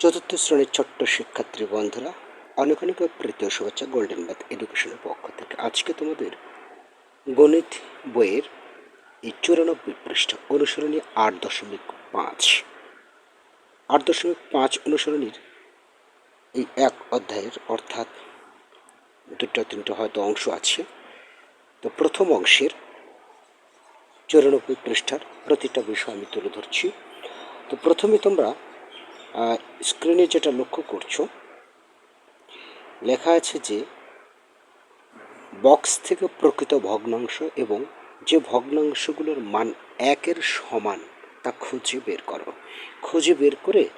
চতুর্থ শ্রেণির ছোট্ট শিক্ষার্থী বন্ধুরা, অনেক অনেক প্রীতীয় শুভেচ্ছা গোল্ডেন ম্যাথ এডুকেশনের পক্ষ থেকে। আজকে তোমাদের গণিত বইয়ের এই চুরানব্বই পৃষ্ঠা অনুসরণী আট দশমিক পাঁচ। আট দশমিক পাঁচ অনুসরণীর এই এক অধ্যায়ের অর্থাৎ দুটো তিনটে হয়তো অংশ আছে। তো প্রথম অংশের চুরানব্বই পৃষ্ঠার প্রতিটা বিষয় আমি তুলে ধরছি। তো প্রথমে তোমরা স্ক্রিনে যেটা লক্ষ্য করছ, লেখা আছে যে বক্স থেকে প্রকৃত ভগ্নাংশ এবং যে ভগ্নাংশগুলোর মান একের সমান, তা খুঁজে বের করো। খুঁজে বের করে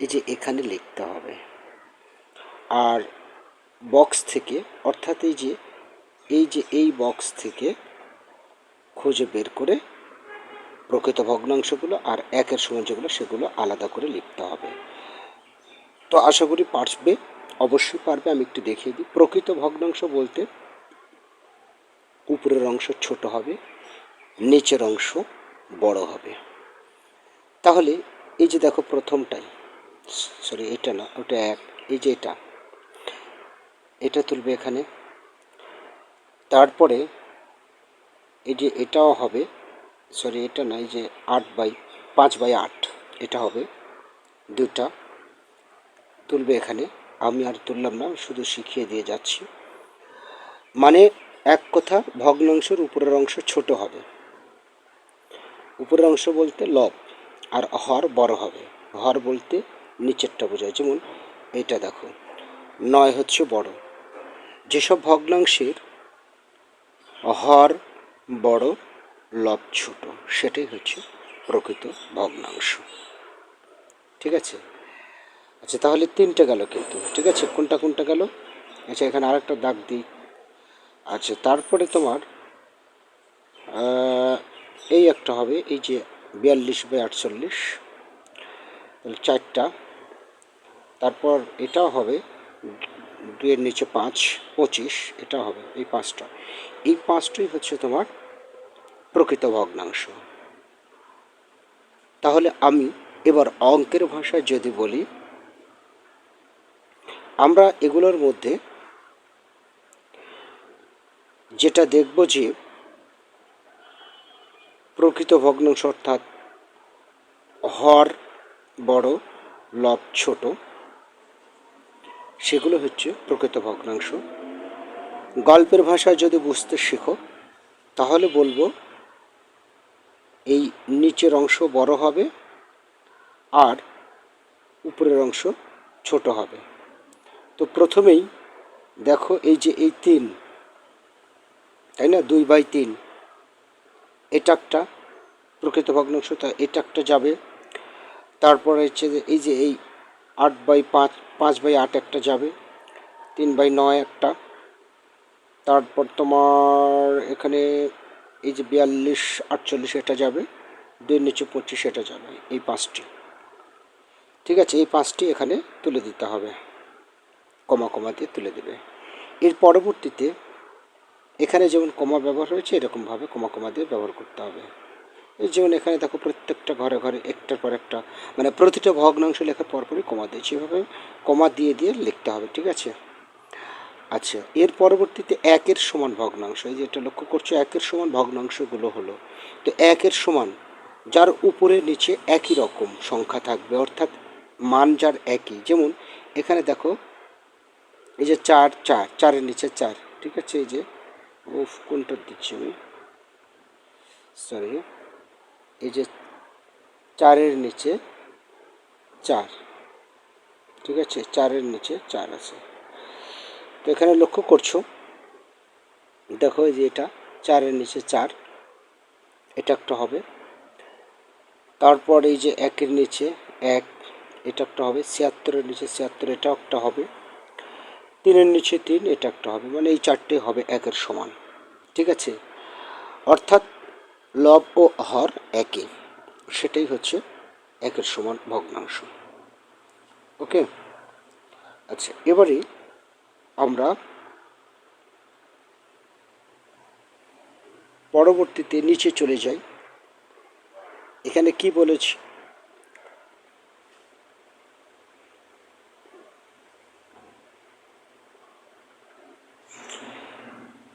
এই যে এখানে লিখতে হবে। আর বক্স থেকে, অর্থাৎ এই যে এই যে এই বক্স থেকে খুঁজে বের করে প্রকৃত ভগ্নাংশগুলো আর একের সমান যেগুলো সেগুলো আলাদা করে লিখতে হবে। তো আশা করি পারবে, অবশ্যই পারবে, আমি একটু দেখিয়ে দিই। প্রকৃত ভগ্নাংশ বলতে উপরের অংশ ছোট হবে, নিচের অংশ বড় হবে। তাহলে এই যে দেখো প্রথমটাই, সরি এটা না, ওটা এক, এই যে এটা এটা তুলবে এখানে। তারপরে এই যে এটাও হবে সরি, এটা না এই যে আট বাই, পাঁচ বাই আট। এটা হবে দুটা তুলবে এখানে। আমি আর তুললাম না, শুধু শিখিয়ে দিয়ে যাচ্ছি। মানে এক কথা, ভগ্নাংশের উপরের অংশ ছোট হবে। উপরের অংশ বলতে লব, আর হর বড় হবে। হর বলতে নিচেরটা বোঝায়। যেমন এটা দেখো, নয় হচ্ছে বড়। যেসব ভগ্নাংশের হর বড় লব ছোট, সেটাই হচ্ছে প্রকৃত ভগ্নাংশ। ঠিক আছে? আচ্ছা তাহলে তিনটে গেল কিন্তু। ঠিক আছে? কোনটা কোনটা গেল? আচ্ছা এখানে আরেকটা দাগ দিই। আচ্ছা তারপরে তোমার এই একটা হবে, এই যে বিয়াল্লিশ বাই আটচল্লিশ, তাহলে চারটা। তারপর এটাও হবে দুয়ের নিচে পাঁচ, পঁচিশ, এটা হবে এই পাঁচটা। এই পাঁচটাই হচ্ছে তোমার প্রকৃত ভগ্নাংশ। তাহলে আমি এবার অঙ্কের ভাষায় যদি বলি, আমরা এগুলোর মধ্যে যেটা দেখব যে প্রকৃত ভগ্নাংশ অর্থাৎ হর বড়, লব ছোট, সেগুলো হচ্ছে প্রকৃত ভগ্নাংশ। গল্পের ভাষায় যদি বুঝতে শেখো, তাহলে বলব এই নিচের অংশ বড় হবে আর উপরের অংশ ছোট হবে। তো প্রথমেই দেখো এই যে এই তিন, তাই না? দুই বাই তিন। এটা একটা প্রকৃত ভগ্নাংশ তা এটা একটা যাবে। তারপরে হচ্ছে যে এই যে এই আট বাই পাঁচ পাঁচ বাই আট একটা যাবে। তিন বাই নয় একটা। তারপর তোমার এখানে এই যে বিয়াল্লিশ, আটচল্লিশ এটা যাবে, দুই নিচে পঁচিশ এটা যাবে, এই পাঁচটি। ঠিক আছে, এই পাঁচটি এখানে তুলে দিতে হবে। কমা কমা দিয়ে তুলে দেবে। এর পরবর্তীতে এখানে যেমন কমা ব্যবহার হয়েছে, এরকমভাবে কমা কমা দিয়ে ব্যবহার করতে হবে। এই যেমন এখানে দেখো প্রত্যেকটা ঘরে ঘরে একটার পর একটা মানে প্রতিটা ভগ্নাংশ লেখার পরপরই কমা দিয়েছে। এভাবে কমা দিয়ে দিয়ে লিখতে হবে, ঠিক আছে? আচ্ছা এর পরবর্তীতে একের সমান ভগ্নাংশ, এই যে এটা লক্ষ্য করছ, একের সমান ভগ্নাংশগুলো হলো, তো একের সমান, যার উপরে নিচে একই রকম সংখ্যা থাকবে, অর্থাৎ মান যার একই, যেমন এখানে দেখো, এই যে চার চার, চারের নিচে চার, ঠিক আছে, এই যে, উফ, কোনটা দিচ্ছি আমি? সরি এই যে চারের নিচে চার, ঠিক আছে, চারের নিচে চার আছে। তো এখানে লক্ষ্য করছ, দেখো যে এটা, চারের নিচে চার, এটা একটা হবে। তারপর এই যে একের নিচে এক, এটা একটা হবে। ছিয়াত্তরের নিচে ছিয়াত্তর এটা একটা হবে। তিনের নিচে তিন, এটা একটা হবে। মানে এই চারটে হবে একের সমান। ঠিক আছে? অর্থাৎ লব ও হর একই সেটাই হচ্ছে একের সমান ভগ্নাংশ। ওকে? আচ্ছা এবারে আমরা পরবর্তীতে নিচে চলে যাই। এখানে কি বলেছি?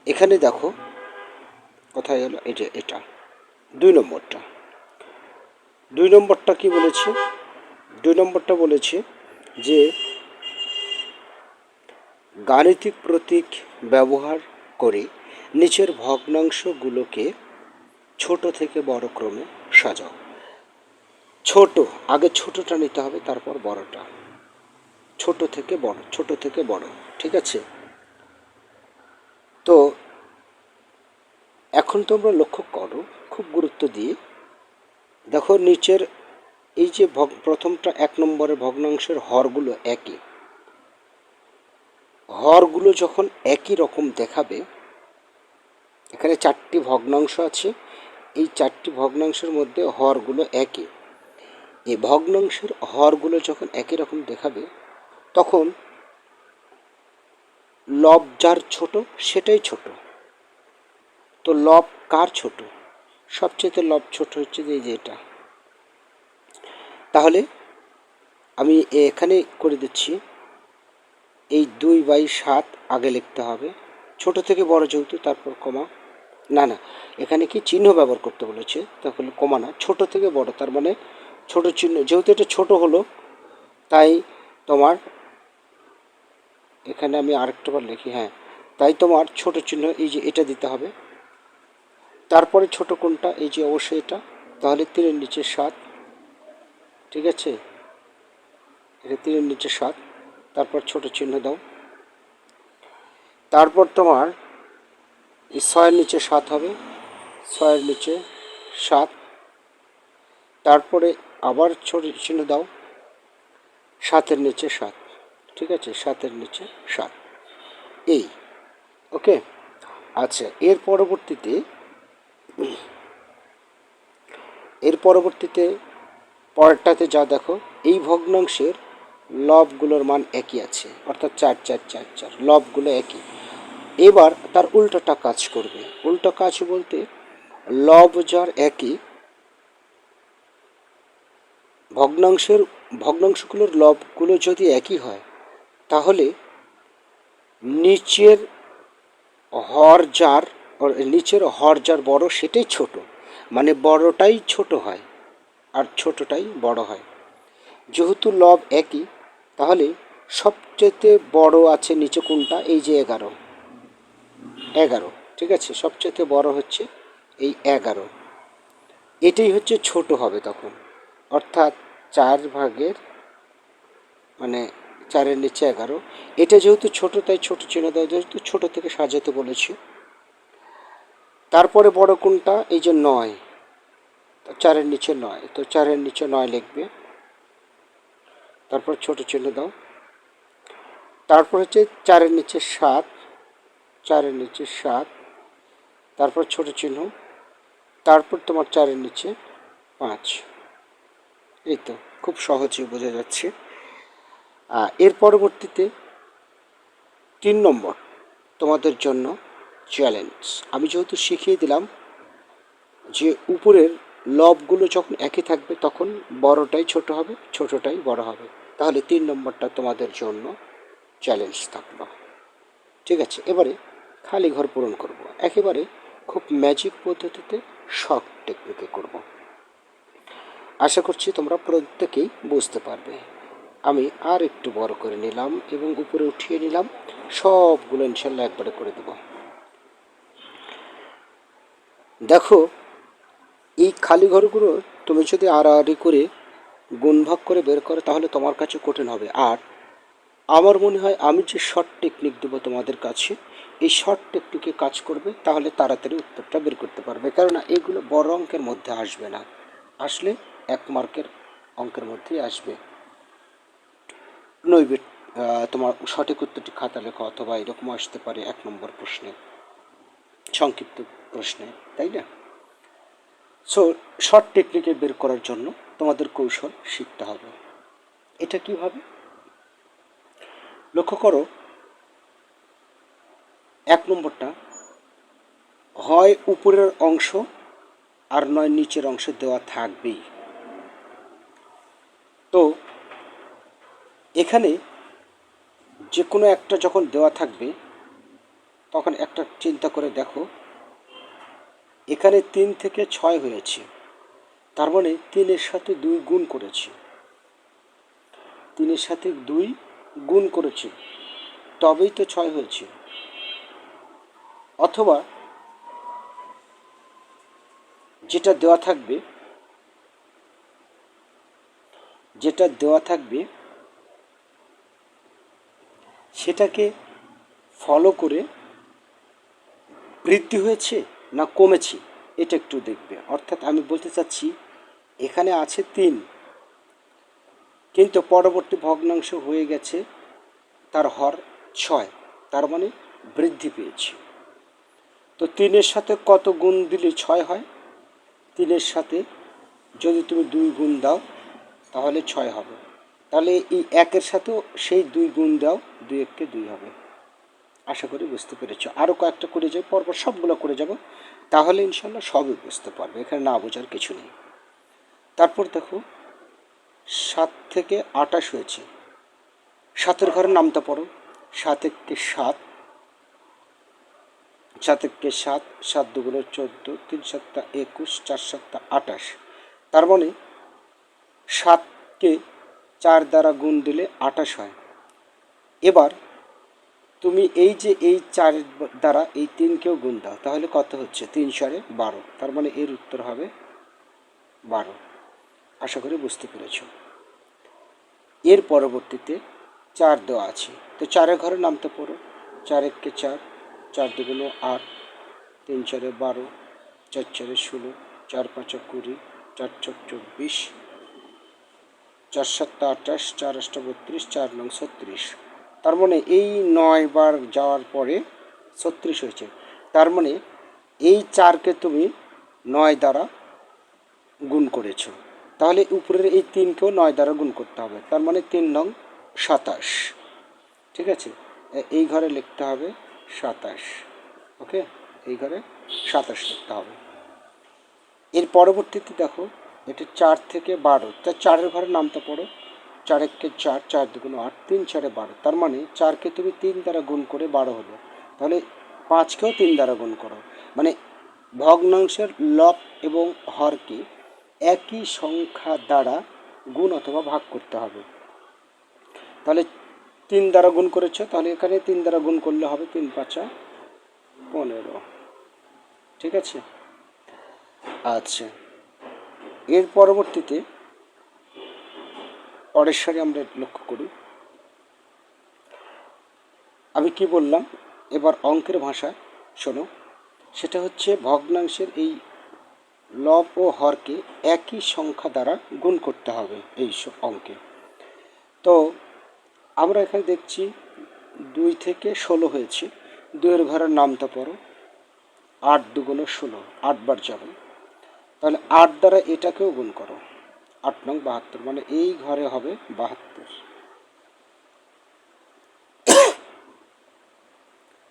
এখানে দেখো কথা গেল এটা এটা, দুই নম্বরটা। দুই নম্বরটা কি বলেছে? দুই নম্বরটা বলেছে যে গাণিতিক প্রতীক ব্যবহার করে নিচের ভগ্নাংশগুলোকে ছোট থেকে বড় ক্রমে সাজাও। ছোট, আগে ছোটটা নিতে হবে, তারপর বড়টা। ছোট থেকে বড়, ছোট থেকে বড়, ঠিক আছে? তো এখন তোমরা লক্ষ্য করো, খুব গুরুত্ব দিয়ে। দেখো, নিচের এই যে ভগ প্রথমটা এক নম্বরের ভগ্নাংশের হরগুলো একই হরগুলো যখন একই রকম দেখাবে, এখানে চারটি ভগ্নাংশ আছে। এই চারটি ভগ্নাংশের মধ্যে হরগুলো একই এই ভগ্নাংশের হরগুলো যখন একই রকম দেখাবে, তখন লব যার ছোট, সেটাই ছোট। তো লব কার ছোট? সবচেয়ে লব ছোট হচ্ছে যে, এই যে এটা। তাহলে আমি এখানে করে দিচ্ছি। এই দুই বাই সাত আগে লিখতে হবে। ছোট থেকে বড় যেহেতু, তারপর কমা। না না, এখানে কি চিহ্ন ব্যবহার করতে বলেছে? তাহলে কমা না, ছোট থেকে বড়, তার মানে ছোট চিহ্ন, যেহেতু এটা ছোট হলো, তাই তোমার এখানে আমি আরেকটা বার লিখি হ্যাঁ তাই তোমার ছোট চিহ্ন, এই যে এটা দিতে হবে। তারপরে ছোট কোনটা? এই যে অবশ্যই এটা। তাহলে তিনের নিচে সাত, ঠিক আছে? এটা তিনের নিচে সাত। তারপর ছোট চিহ্ন দাও। তারপর তোমার এই ছয়ের নিচে সাত হবে। ছয়ের নিচে সাত। তারপরে আবার ছোট চিহ্ন দাও। সাতের নিচে সাত। ঠিক আছে? সাতের নিচে সাত। এই। ওকে? আচ্ছা এর পরবর্তীতে এর পরবর্তীতে পরেরটাতে যা দেখো, এই ভগ্নাংশের লবগুলোর মান একই আছে, অর্থাৎ চার চার চার চার, লবগুলো একই। এবার তার উল্টোটা কাজ করবে। উল্টো কাজ বলতে লব যার একই, ভগ্নাংশের, ভগ্নাংশগুলোর লবগুলো যদি একই হয়, তাহলে নিচের হর যার নিচের হর যার বড় সেটাই ছোট। মানে বড়টাই ছোট হয়, আর ছোটটাই বড় হয়। যেহেতু লব একই তাহলে সবচেয়ে বড় আছে নিচে কোনটা? এই যে এগারো। এগারো, ঠিক আছে? সবচেয়ে বড় হচ্ছে এই এগারো। এটাই হচ্ছে ছোট হবে তখন। অর্থাৎ চার ভাগের মানে চারের নিচে এগারো। এটা যেহেতু ছোট, তাই ছোট চিহ্ন দেওয়া যেহেতু ছোট থেকে সাজাতে বলেছি। তারপরে বড় কোনটা? এই যে নয়। তো চারের নিচে নয়। তো চারের নিচে নয় লিখবে। তারপর ছোট চিহ্ন দাও। তারপর হচ্ছে চারের নিচে সাত, চারের নিচে সাত, তারপর ছোট চিহ্ন, তারপর তোমার চারের নিচে পাঁচ। এই তো, খুব সহজে বোঝা যাচ্ছে। এর পরবর্তীতে তিন নম্বর, তোমাদের জন্য চ্যালেঞ্জ আমি যেহেতু শিখিয়ে দিলাম যে উপরের লবগুলো যখন একই থাকবে, তখন বড়টাই ছোট হবে, ছোটটাই বড় হবে। তাহলে তিন নম্বরটা তোমাদের জন্য চ্যালেঞ্জ থাকল ঠিক আছে, এবারে খালি ঘর পূরণ করব। একেবারে খুব ম্যাজিক পদ্ধতিতে শখ টেকনিকে করব। আশা করছি তোমরা প্রত্যেকেই বুঝতে পারবে আমি আর একটু বড় করে নিলাম এবং উপরে উঠিয়ে নিলাম, সবগুলো ইনশাল্লাহ একবারে করে দেব দেখো, এই খালি ঘরগুলো তুমি যদি আড়াআড়ি করে গুণভাগ করে বের করো, তাহলে তোমার কাছে কঠিন হবে। আর আমার মনে হয় আমি যে শর্ট টেকনিক দেবো তোমাদের কাছে, এই শর্ট টেকনিকে কাজ করবে, তাহলে তাড়াতাড়ি উত্তরটা বের করতে পারবে। কেননা এগুলো বড় অঙ্কের মধ্যে আসবে না। আসলে এক মার্কের অঙ্কের মধ্যেই আসবে। নইবে তোমার সঠিক উত্তরটি খাতা লেখা অথবা এরকম আসতে পারে এক নম্বর প্রশ্নে, সংক্ষিপ্ত প্রশ্নে, তাই না? সো শর্ট টেকনিকে বের করার জন্য তোমাদের কৌশল শিখতে হবে। এটা কীভাবে? লক্ষ্য করো, এক নম্বরটা হয় উপরের অংশ আর নয় নিচের অংশ দেওয়া থাকবেই। তো, এখানে যে কোনো একটা যখন দেওয়া থাকবে, তখন একটা চিন্তা করে দেখো এখানে তিন থেকে ছয় হয়েছে। তার মানে তিনের সাথে দুই গুণ করেছি। তিনের সাথে দুই গুণ করেছি। তবেই তো ছয় হয়েছে। অথবা যেটা দেওয়া থাকবে, যেটা দেওয়া থাকবে, সেটাকে ফলো করে বৃদ্ধি হয়েছে। না কমেছে, এটা একটু দেখবে। অর্থাৎ আমি বলতে চাচ্ছি, এখানে আছে তিন। কিন্তু পরবর্তী ভগ্নাংশ হয়ে গেছে, তার হর ছয়। তার মানে বৃদ্ধি পেয়েছে। তো তিনের সাথে কত গুণ দিলে ছয় হয়? তিনের সাথে যদি তুমি দুই গুণ দাও, তাহলে ছয় হবে। তাহলে এই একের সাথেও সেই দুই গুণ দাও, দুই এককে দুই হবে। আশা করি বুঝতে পেরেছ। আরও কয়েকটা করে যাই পরপর সবগুলো করে যাব, তাহলে ইনশাল্লাহ সবই বুঝতে পারবে, এখানে না বোঝার কিছু নেই। তারপর দেখো, সাত থেকে আটাশ হয়েছে। সাতের ঘরে নামতে পড়ো। সাত সাত সাত এককে সাত সাত দুগুলো চোদ্দ, তিন সাতটা একুশ, চার সাতটা আটাশ তার মানে সাতকে চার দ্বারা গুণ দিলে আটাশ হয়। এবার তুমি এই যে এই চার দ্বারা এই তিনকেও গুণ দাও, তাহলে কত হচ্ছে? তিন চারে বারো। তার মানে এর উত্তর হবে বারো। আশা করি বুঝতে পেরেছ। এর পরবর্তীতে চার দেওয়া আছে। তো চারের ঘরে নামতে পড়ো। চার এককে চার চার দুগুলো আট, তিন চারে বারো, চার চারে ষোলো, চার পাঁচা কুড়ি, চার চক চব্বিশ, চার সাতটা আঠাশ, চার আটটা বত্রিশ চার নং ছত্রিশ। তার মানে এই নয় বার যাওয়ার পরে ছত্রিশ হয়েছে। তার মানে এই চারকে তুমি নয় দ্বারা গুণ করেছ। তাহলে উপরের এই তিনকেও নয় দ্বারা গুণ করতে হবে। তার মানে তিন নং সাতাশ। ঠিক আছে? এই ঘরে লিখতে হবে সাতাশ। ওকে? এই ঘরে সাতাশ লিখতে হবে। এর পরবর্তীতে দেখো, এটা চার থেকে বারো। তা চারের ঘরে নামতে পড়ো। চার এককে চার চার দুগুণ আট, তিন চারে বারো। তার মানে চারকে তুমি তিন দ্বারা গুণ করে বারো হলো, তাহলে পাঁচকেও তিন দ্বারা গুণ করো। মানে ভগ্নাংশের লব এবং হরকে একই সংখ্যা দ্বারা গুণ অথবা ভাগ করতে হবে। তাহলে তিন দ্বারা গুণ করেছ, তাহলে এখানে তিন দ্বারা গুণ করলে হবে তিন পাঁচা পনেরো। ঠিক আছে? আচ্ছা। এর পরবর্তীতে সারি আমরা লক্ষ্য করি। আমি কি বললাম? এবার অঙ্কের ভাষা শোনো। সেটা হচ্ছে ভগ্নাংশের এই লব ও হরকে একই সংখ্যা দ্বারা গুণ করতে হবে এই অঙ্কে। তো আমরা এখানে দেখছি দুই থেকে ষোলো হয়েছে। দুইয়ের ঘরের নামটা পড়ো। আট দুগুলো ষোলো আটবার যাবে। তাহলে আট দ্বারা এটাকেও গুণ করো। আট নং বাহাত্তর মানে এই ঘরে হবে বাহাত্তর।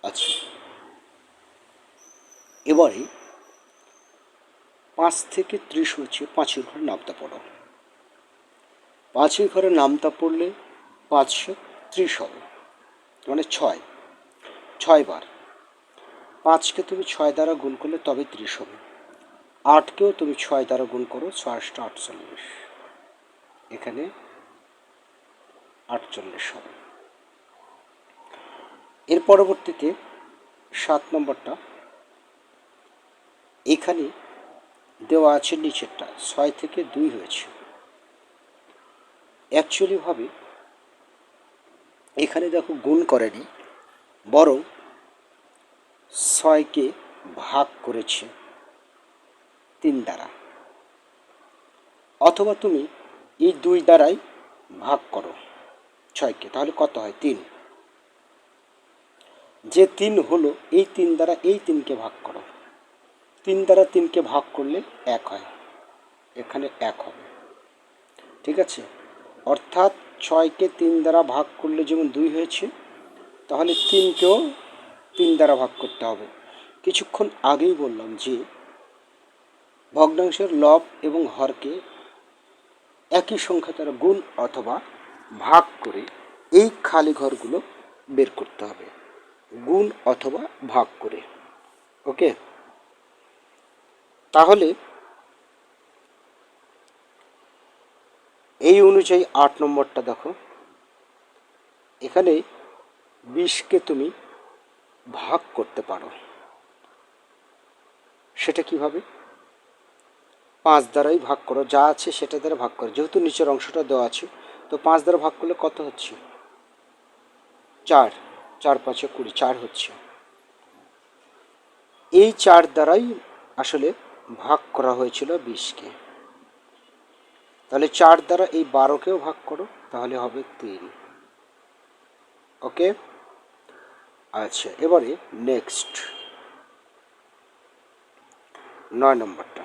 আচ্ছা। এবারে পাঁচ থেকে ত্রিশ হচ্ছে পাঁচের ঘরে নামতা পড়ো। পাঁচের ঘরে নামতা পড়লে পাঁচশো ত্রিশ হবে মানে ছয়। ছয় বার। পাঁচকে তুমি ছয় দ্বারা গুণ করলে তবে ত্রিশ হবে। আটকেও তুমি ছয় দ্বারা গুণ করো, ছয় আটটা আটচল্লিশ। এখানে আটচল্লিশ হবে। এর পরবর্তীতে সাত নম্বরটা, এখানে দেওয়া আছে নিচেরটা, ছয় থেকে দুই হয়েছে। অ্যাকচুয়ালিভাবে এখানে দেখো গুণ করেনি, বরং ছয়কে ভাগ করেছে। তিন দ্বারা। অথবা তুমি এই দুই দ্বারাই ভাগ করো, ছয়কে। তাহলে কত হয়? তিন। যে তিন হলো, এই তিন দ্বারা এই তিনকে ভাগ করো। তিন দ্বারা তিনকে ভাগ করলে এক হয়। এখানে এক হবে। ঠিক আছে? অর্থাৎ ছয়কে তিন দ্বারা ভাগ করলে যেমন দুই হয়েছে, তাহলে তিনকেও তিন দ্বারা ভাগ করতে হবে। কিছুক্ষণ আগেই বললাম যে ভগ্নাংশের লব এবং হরকে একই সংখ্যা দ্বারা গুণ অথবা ভাগ করে এই খালি ঘরগুলো বের করতে হবে। গুণ অথবা ভাগ করে। ওকে? তাহলে এই অনুযায়ী আট নম্বরটা দেখো। এখানে বিশকে তুমি ভাগ করতে পারো। সেটা কীভাবে? পাঁচ দ্বারাই ভাগ করো, যা আছে সেটা দ্বারা ভাগ করো। যেহেতু নিচের অংশটা দেওয়া আছে, তো পাঁচ দ্বারা ভাগ করলে কত হচ্ছে? চার। চার পাঁচে কুড়ি, চার হচ্ছে। এই চার দ্বারাই আসলে ভাগ করা হয়েছিল বিশকে। তাহলে চার দ্বারা এই বারোকেও ভাগ করো, তাহলে হবে তিন। ওকে? আচ্ছা এবারে নেক্সট নয় নম্বরটা।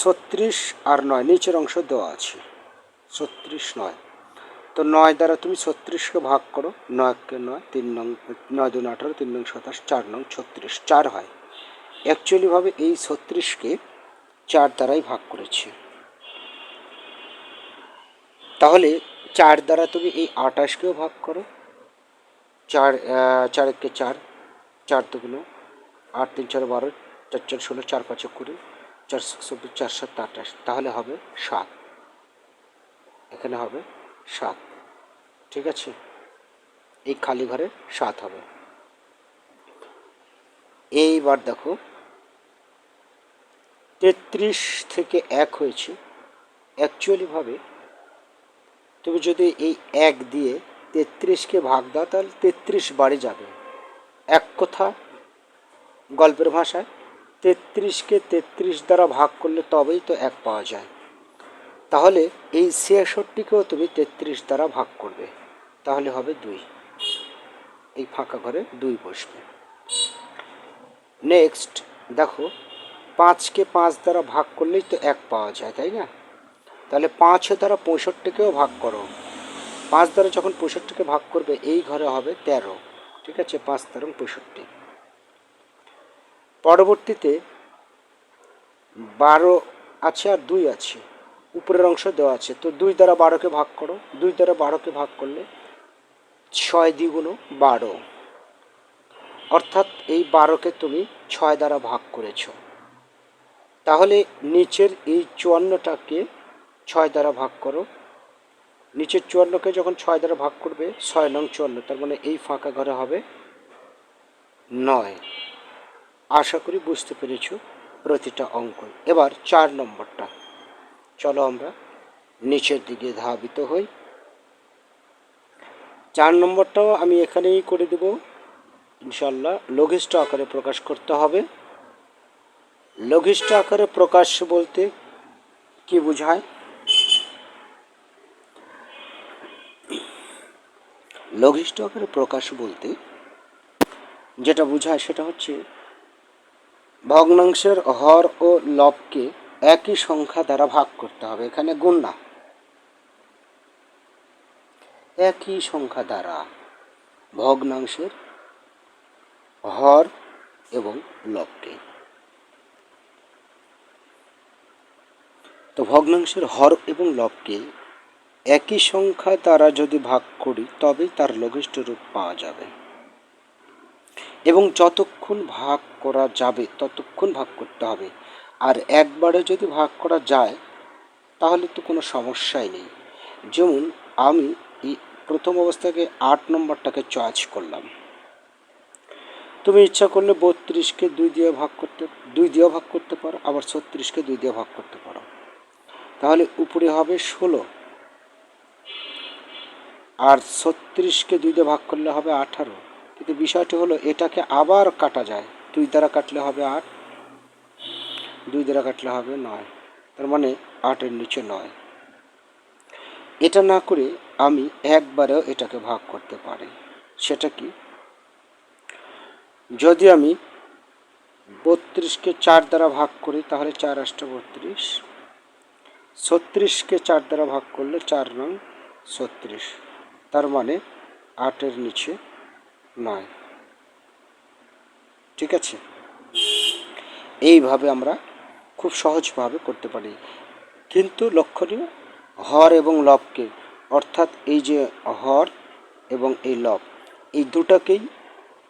ছত্রিশ আর নয়, নিচের অংশ দেওয়া আছে। ছত্রিশ নয়। তো নয় দ্বারা তুমি ছত্রিশকে ভাগ করো। নয়কে নয়, তিন নং, নয় দুই আঠারো, তিন নং সাতাশ, চার নং ছত্রিশ, চার হয়। অ্যাকচুয়ালিভাবে এই ছত্রিশকে চার দ্বারাই ভাগ করেছে। তাহলে চার দ্বারা তুমি এই আটাশকেও ভাগ করো। চার চার একে চার চার দুগুলো আট, তিন চার বারো, চার চার ষোলো, চার পাঁচে কুড়ি চার চব্বিশ চার আঠাশ তাহলে হবে সাত। এখানে হবে সাত। ঠিক আছে? এই খালি ঘরে সাত হবে। এইবার দেখো, তেত্রিশ থেকে এক হয়েছে। অ্যাকচুয়ালিভাবে তুমি যদি এই এক দিয়ে তেত্রিশকে ভাগ দাও, তাহলে তেত্রিশ বাড়ি যাবে। এক কথা গল্পের ভাষায়। তেত্রিশকে তেত্রিশ দ্বারা ভাগ করলে তবেই তো এক পাওয়া যায়। তাহলে এই ছিয়াষট্টিকেও তুমি তেত্রিশ দ্বারা ভাগ করবে। তাহলে হবে দুই। এই ফাঁকা ঘরে দুই বসবে। নেক্সট দেখো, পাঁচকে পাঁচ দ্বারা ভাগ করলেই তো এক পাওয়া যায়, তাই না? তাহলে পাঁচ দ্বারা পঁয়ষট্টিকেও ভাগ করো। পাঁচ দ্বারা যখন পঁয়ষট্টিকে ভাগ করবে, এই ঘরে হবে তেরো। ঠিক আছে? পাঁচ তেরো পঁয়ষট্টি। পরবর্তীতে বারো আছে আর দুই আছে। উপরের অংশ দেওয়া আছে। তো দুই দ্বারা বারোকে ভাগ করো। দুই দ্বারা বারোকে ভাগ করলে ছয় দ্বিগুণ বারো। অর্থাৎ এই বারোকে তুমি ছয় দ্বারা ভাগ করেছ। তাহলে নিচের এই চুয়ান্নটাকে ছয় দ্বারা ভাগ করো। নিচের চুয়ান্নকে যখন ছয় দ্বারা ভাগ করবে, ছয় নং চুয়ান্ন, তার মানে এই ফাঁকা ঘরে হবে নয়। আশা করি বুঝতে পেরেছ প্রতিটা অঙ্ক এবার চার নম্বরটা। চলো আমরা নিচের দিকে ধাবিত হই। চার নম্বরটাও আমি এখানেই করে দেব। ইনশাল্লাহ লঘিষ্ঠ আকারে প্রকাশ করতে হবে। লঘিষ্ঠ আকারে প্রকাশ বলতে কি বোঝায়? লঘিষ্ঠ আকারে প্রকাশ বলতে যেটা বোঝায় সেটা হচ্ছে ভগ্নাংশের হর ও লবকে একই সংখ্যা দ্বারা ভাগ করতে হবে। এখানে গুণ না। একই সংখ্যা দ্বারা ভগ্নাংশের হর এবং লবকে। তো ভগ্নাংশের হর এবং লবকে একই সংখ্যা দ্বারা যদি ভাগ করি, তবেই তার লঘিষ্ঠ রূপ পাওয়া যাবে। এবং যতক্ষণ ভাগ করা যাবে, ততক্ষণ ভাগ করতে হবে। আর একবারে যদি ভাগ করা যায়, তাহলে তো কোনো সমস্যাই নেই। যেমন আমি এই প্রথম অবস্থাকে আট নম্বরটাকে চয়েস করলাম। তুমি ইচ্ছা করলে বত্রিশকে দুই দিয়ে ভাগ করতে, দুই দিয়ে ভাগ করতে পারো, আবার ছত্রিশকে দুই দিয়ে ভাগ করতে পারো। তাহলে উপরে হবে ষোলো। আর ছত্রিশকে দুই দিয়ে ভাগ করলে হবে আঠারো। কিন্তু বিষয়টি হলো, এটাকে আবার কাটা যায়। দুই দ্বারা কাটলে হবে আট, দুই দ্বারা কাটলে হবে নয়। তার মানে আটের নিচে নয়। এটা না করে আমি একবারেও এটাকে ভাগ করতে পারি। সেটা কি? যদি আমি বত্রিশকে চার দ্বারা ভাগ করি, তাহলে চার আটটা বত্রিশ। ছত্রিশকে চার দ্বারা ভাগ করলে চার নং ছত্রিশ। তার মানে আটের নিচে নয়। ঠিক আছে? এইভাবে আমরা খুব সহজভাবে করতে পারি। কিন্তু লক্ষণীয় হর এবং লবকে, অর্থাৎ এই যে হর এবং এই লব, এই দুটাকেই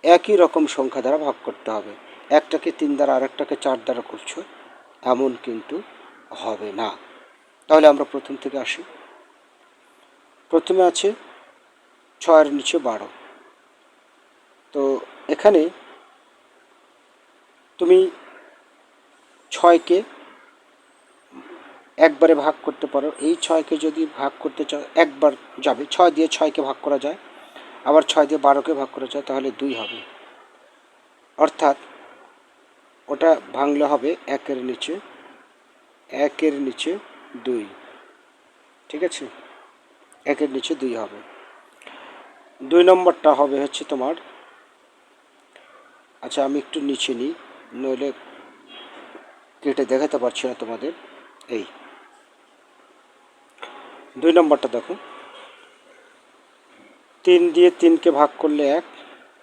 একই রকম সংখ্যা দ্বারা ভাগ করতে হবে। একটাকে তিন দ্বারা, আরেকটাকে চার দ্বারা করছ, এমন কিন্তু হবে না। তাহলে আমরা প্রথম থেকে আসি। প্রথমে আছে ছয়ের নিচে বারো। তো এখানে তুমি ছয়কে একবারে ভাগ করতে পারো। এই ছয়কে যদি ভাগ করতে চাও, একবার যাবে। ছয় দিয়ে ছয়কে ভাগ করা যায়। আবার ছয় দিয়ে বারোকে ভাগ করা যায়, তাহলে দুই হবে। অর্থাৎ ওটা ভাঙলে হবে একের নিচে একের নিচে দুই। ঠিক আছে? একের নিচে দুই হবে। দুই নম্বরটা হবে হচ্ছে তোমার আচ্ছা আমি একটু নিচে নিই, নইলে কেটে দেখাতে পারছি না তোমাদের। এই। দুই নম্বরটা দেখো। তিন দিয়ে তিনকে ভাগ করলে এক,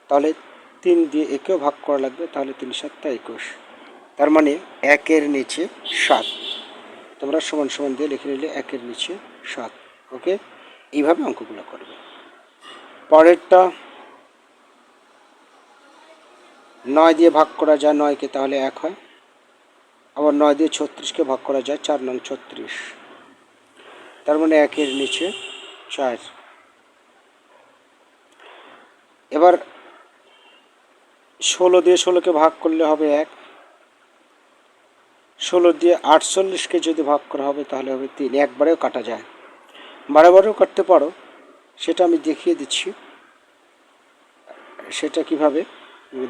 তাহলে তিন দিয়ে একেও ভাগ করা লাগবে, তাহলে তিন সাতটা একুশ। তার মানে একের নিচে সাত। তোমরা সমান সমান দিয়ে লিখে নিলে একের নিচে সাত। ওকে? এইভাবে অঙ্কগুলো করবে। পরেরটা নয় দিয়ে ভাগ করা যায় নয়কে তাহলে এক হয়। আবার নয় দিয়ে ছত্রিশকে ভাগ করা যায় চার নং ছত্রিশ। তার মানে একের নিচে চার। এবার ষোলো দিয়ে ষোলোকে ভাগ করলে হবে এক। ষোলো দিয়ে আটচল্লিশকে যদি ভাগ করা হবে তাহলে হবে তিন। একবারেও কাটা যায়। বারে বারেও কাটতে পারো, সেটা আমি দেখিয়ে দিচ্ছি। সেটা কীভাবে?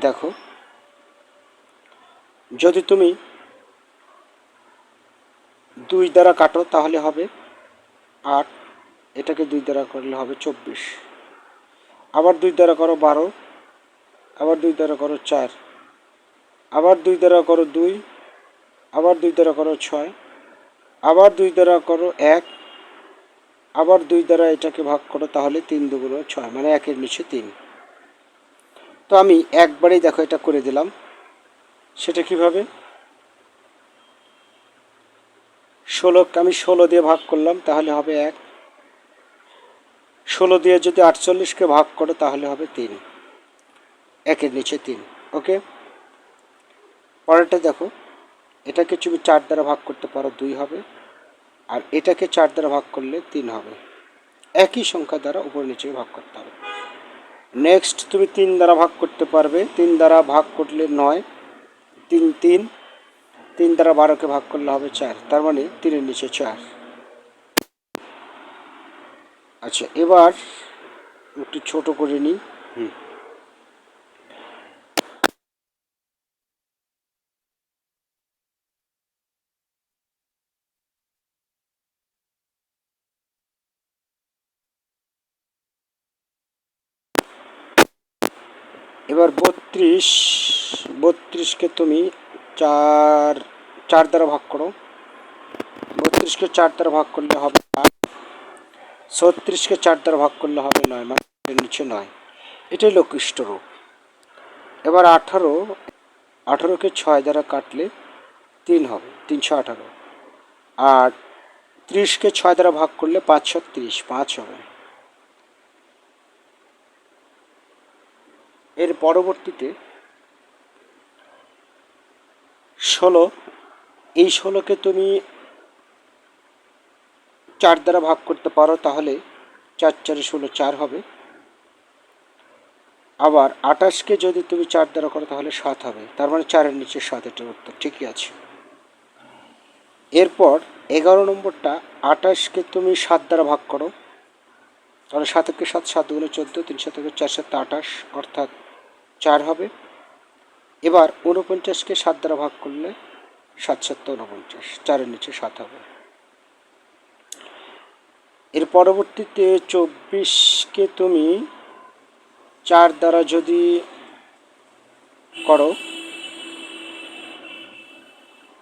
দেখো। যদি তুমি দুই দ্বারা কাটো, তাহলে হবে আট। এটাকে দুই দ্বারা করলে হবে চব্বিশ। আবার দুই দ্বারা করো বারো। আবার দুই দ্বারা করো চার। আবার দুই দ্বারা করো দুই। আবার দুই দ্বারা করো ছয়। আবার দুই দ্বারা করো এক। আবার দুই দ্বারা এটাকে ভাগ করো, তাহলে তিন দুগুলো ছয় মানে একের নিচে তিন। তো আমি একবারেই দেখো এটা করে দিলাম। সেটা কীভাবে? ষোলোকে আমি ষোলো দিয়ে ভাগ করলাম, তাহলে হবে এক। ষোলো দিয়ে যদি আটচল্লিশকে ভাগ করো, তাহলে হবে তিন। একের নিচে তিন, ওকে? পরেরটা দেখো, এটাকে তুমি চার দ্বারা ভাগ করতে পারো, দুই হবে। আর এটাকে চার দ্বারা ভাগ করলে তিন হবে। একই সংখ্যা দ্বারা উপর নিচে ভাগ করতে হবে। নেক্সট তুমি তিন দ্বারা ভাগ করতে পারবে। তিন দ্বারা ভাগ করলে নয় তিন তিন তিন দ্বারা বারোকে ভাগ করলে হবে চার, তার মানে তিনের নিচে চার। আচ্ছা এবার একটু ছোট করে নিই। হুম। এবার বত্রিশ, বত্রিশকে তুমি চার চার দ্বারা ভাগ করো। বত্রিশকে চার দ্বারা ভাগ করলে হবে আট, ছত্রিশকে চার দ্বারা ভাগ করলে হবে নয় মানে নিচে নয়। এটাই লঘিষ্ঠ রূপ এবার আঠারো, আঠারোকে ছয় দ্বারা কাটলে তিন হবে, তিনশো আঠারো। আর ত্রিশকে ছয় দ্বারা ভাগ করলে পাঁচশো তিরিশ, পাঁচ হবে। এর পরবর্তীতে ষোলো, এই ষোলোকে তুমি চার দ্বারা ভাগ করতে পারো, তাহলে চার চারে ষোলো চার হবে। আবার আঠাশকে যদি তুমি চার দ্বারা করো, তাহলে সাত হবে। তার মানে চারের নিচে সাত, এটার উত্তর ঠিকই আছে। এরপর এগারো নম্বরটা, আঠাশকে তুমি সাত দ্বারা ভাগ করো। তাহলে সাতকে সাত সাত দুগুলো চোদ্দ, তিন সাতকে চার, সাত, আঠাশ, অর্থাৎ হবে। এবার ঊনপঞ্চাশকে সাত দ্বারা ভাগ করলে সাত সাত ঊনপঞ্চাশ, চারের নিচে সাত হবে। এর পরবর্তীতে চব্বিশকে তুমি চার দ্বারা যদি করো,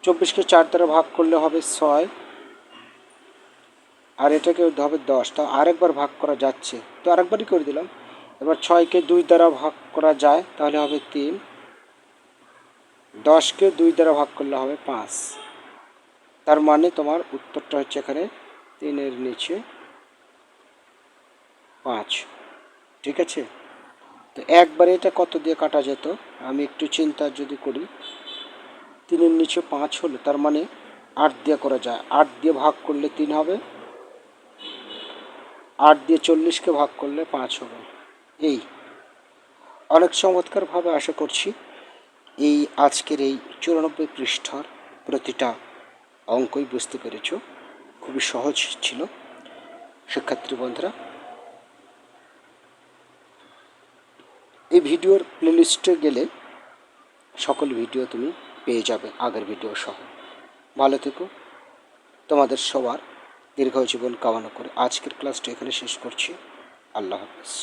চব্বিশকে চার দ্বারা ভাগ করলে হবে ছয়, আর এটাকে হবে দশ। তা আরেকবার ভাগ করা যাচ্ছে। তো আরেকবারই করে দিলাম। এবার ছয়কে দুই দ্বারা ভাগ করা যায়, তাহলে হবে তিন। দশকে দুই দ্বারা ভাগ করলে হবে পাঁচ। তার মানে তোমার উত্তরটা হচ্ছে এখানে তিনের নিচে পাঁচ। ঠিক আছে? তো একবারে এটা কত দিয়ে কাটা যেত? আমি একটু চিন্তা যদি করি, তিনের নিচে পাঁচ হলো তার মানে আট দিয়ে করা যায়। আট দিয়ে ভাগ করলে তিন হবে। আট দিয়ে চল্লিশকে ভাগ করলে পাঁচ হবে। এই অনেক চমৎকারভাবে আশা করছি এই আজকের এই চুরানব্বই পৃষ্ঠার প্রতিটা অঙ্কই বুঝতে পেরেছ। খুবই সহজ ছিল। শিক্ষার্থী বন্ধুরা, এই ভিডিওর প্লেলিস্টে গেলে সকল ভিডিও তুমি পেয়ে যাবে, আগের ভিডিও সহ। ভালো থেকো। তোমাদের সবার দীর্ঘ জীবন কামনা করে আজকের ক্লাসটা এখানে শেষ করছি। আল্লাহ হাফেজ।